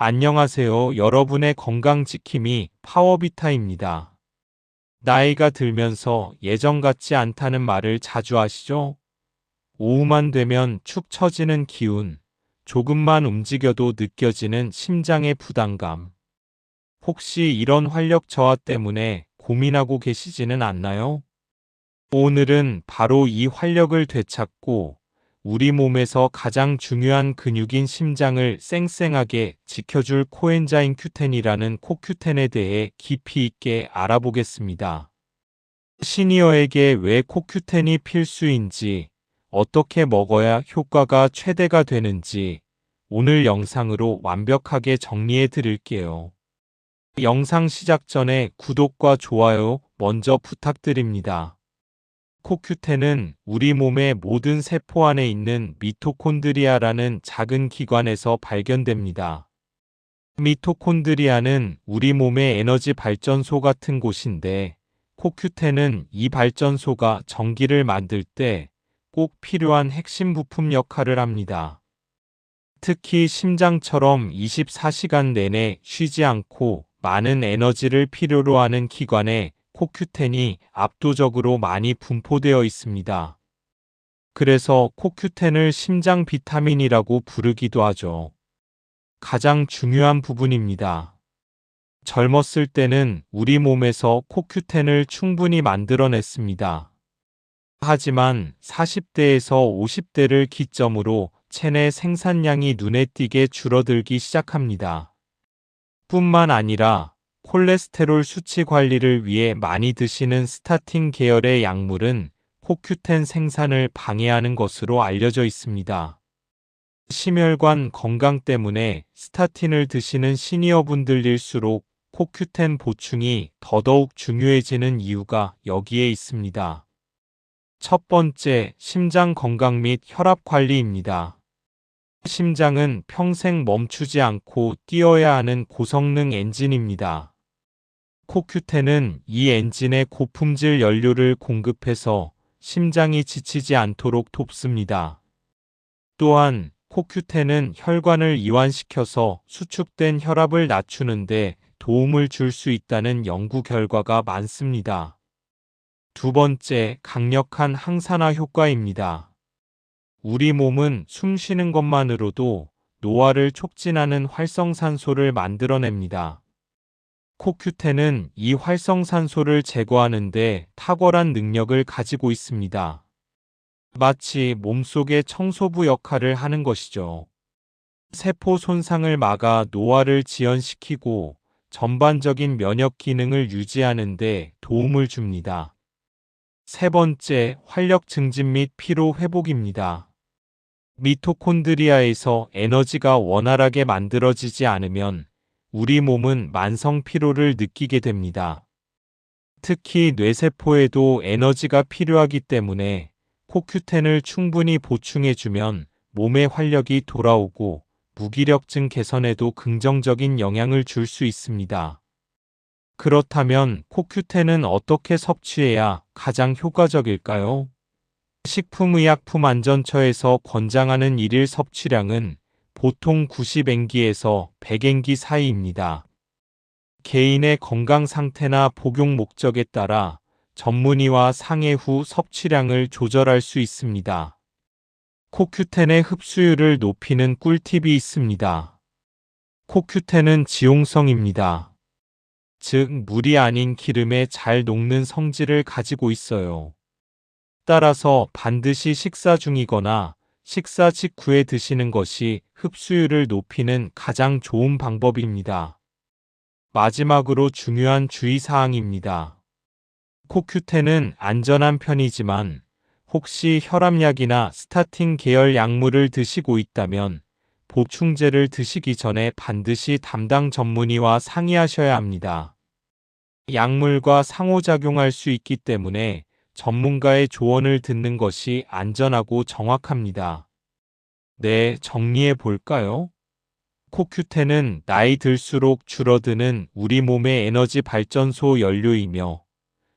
안녕하세요. 여러분의 건강 지킴이 파워비타입니다. 나이가 들면서 예전 같지 않다는 말을 자주 하시죠? 오후만 되면 축 처지는 기운, 조금만 움직여도 느껴지는 심장의 부담감. 혹시 이런 활력 저하 때문에 고민하고 계시지는 않나요? 오늘은 바로 이 활력을 되찾고 우리 몸에서 가장 중요한 근육인 심장을 쌩쌩하게 지켜줄 코엔자임 큐텐이라는 코큐텐에 대해 깊이 있게 알아보겠습니다. 시니어에게 왜 코큐텐이 필수인지, 어떻게 먹어야 효과가 최대가 되는지 오늘 영상으로 완벽하게 정리해 드릴게요. 영상 시작 전에 구독과 좋아요 먼저 부탁드립니다. 코큐텐은 우리 몸의 모든 세포 안에 있는 미토콘드리아라는 작은 기관에서 발견됩니다. 미토콘드리아는 우리 몸의 에너지 발전소 같은 곳인데 코큐텐은 이 발전소가 전기를 만들 때 꼭 필요한 핵심 부품 역할을 합니다. 특히 심장처럼 24시간 내내 쉬지 않고 많은 에너지를 필요로 하는 기관에 코큐텐이 압도적으로 많이 분포되어 있습니다. 그래서 코큐텐을 심장 비타민이라고 부르기도 하죠. 가장 중요한 부분입니다. 젊었을 때는 우리 몸에서 코큐텐을 충분히 만들어냈습니다. 하지만 40대에서 50대를 기점으로 체내 생산량이 눈에 띄게 줄어들기 시작합니다. 뿐만 아니라 콜레스테롤 수치 관리를 위해 많이 드시는 스타틴 계열의 약물은 코큐텐 생산을 방해하는 것으로 알려져 있습니다. 심혈관 건강 때문에 스타틴을 드시는 시니어분들일수록 코큐텐 보충이 더더욱 중요해지는 이유가 여기에 있습니다. 첫 번째, 심장 건강 및 혈압 관리입니다. 심장은 평생 멈추지 않고 뛰어야 하는 고성능 엔진입니다. 코큐텐은 이 엔진에 고품질 연료를 공급해서 심장이 지치지 않도록 돕습니다. 또한 코큐텐은 혈관을 이완시켜서 수축된 혈압을 낮추는데 도움을 줄 수 있다는 연구 결과가 많습니다. 두 번째, 강력한 항산화 효과입니다. 우리 몸은 숨 쉬는 것만으로도 노화를 촉진하는 활성산소를 만들어냅니다. 코큐텐은 이 활성산소를 제거하는데 탁월한 능력을 가지고 있습니다. 마치 몸속의 청소부 역할을 하는 것이죠. 세포 손상을 막아 노화를 지연시키고 전반적인 면역 기능을 유지하는데 도움을 줍니다. 세 번째, 활력 증진 및 피로 회복입니다. 미토콘드리아에서 에너지가 원활하게 만들어지지 않으면 우리 몸은 만성 피로를 느끼게 됩니다. 특히 뇌세포에도 에너지가 필요하기 때문에 코큐텐을 충분히 보충해주면 몸의 활력이 돌아오고 무기력증 개선에도 긍정적인 영향을 줄 수 있습니다. 그렇다면 코큐텐은 어떻게 섭취해야 가장 효과적일까요? 식품의약품안전처에서 권장하는 일일 섭취량은 보통 90엔기에서 100엔기 사이입니다. 개인의 건강 상태나 복용 목적에 따라 전문의와 상해 후 섭취량을 조절할 수 있습니다. 코큐텐의 흡수율을 높이는 꿀팁이 있습니다. 코큐텐은 지용성입니다. 즉, 물이 아닌 기름에 잘 녹는 성질을 가지고 있어요. 따라서 반드시 식사 중이거나 식사 직후에 드시는 것이 흡수율을 높이는 가장 좋은 방법입니다. 마지막으로 중요한 주의사항입니다. 코큐텐은 안전한 편이지만 혹시 혈압약이나 스타틴 계열 약물을 드시고 있다면 보충제를 드시기 전에 반드시 담당 전문의와 상의하셔야 합니다. 약물과 상호작용할 수 있기 때문에 전문가의 조언을 듣는 것이 안전하고 정확합니다. 네, 정리해 볼까요? 코큐텐은 나이 들수록 줄어드는 우리 몸의 에너지 발전소 연료이며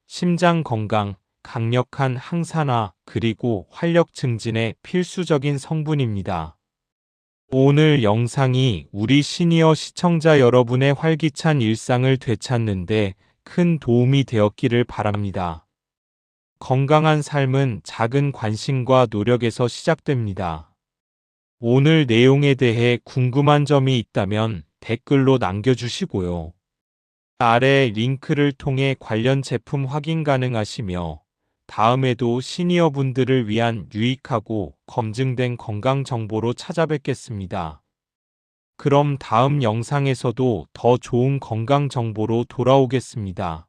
심장 건강, 강력한 항산화, 그리고 활력 증진에 필수적인 성분입니다. 오늘 영상이 우리 시니어 시청자 여러분의 활기찬 일상을 되찾는데 큰 도움이 되었기를 바랍니다. 건강한 삶은 작은 관심과 노력에서 시작됩니다. 오늘 내용에 대해 궁금한 점이 있다면 댓글로 남겨주시고요. 아래 링크를 통해 관련 제품 확인 가능하시며 다음에도 시니어분들을 위한 유익하고 검증된 건강 정보로 찾아뵙겠습니다. 그럼 다음 영상에서도 더 좋은 건강 정보로 돌아오겠습니다.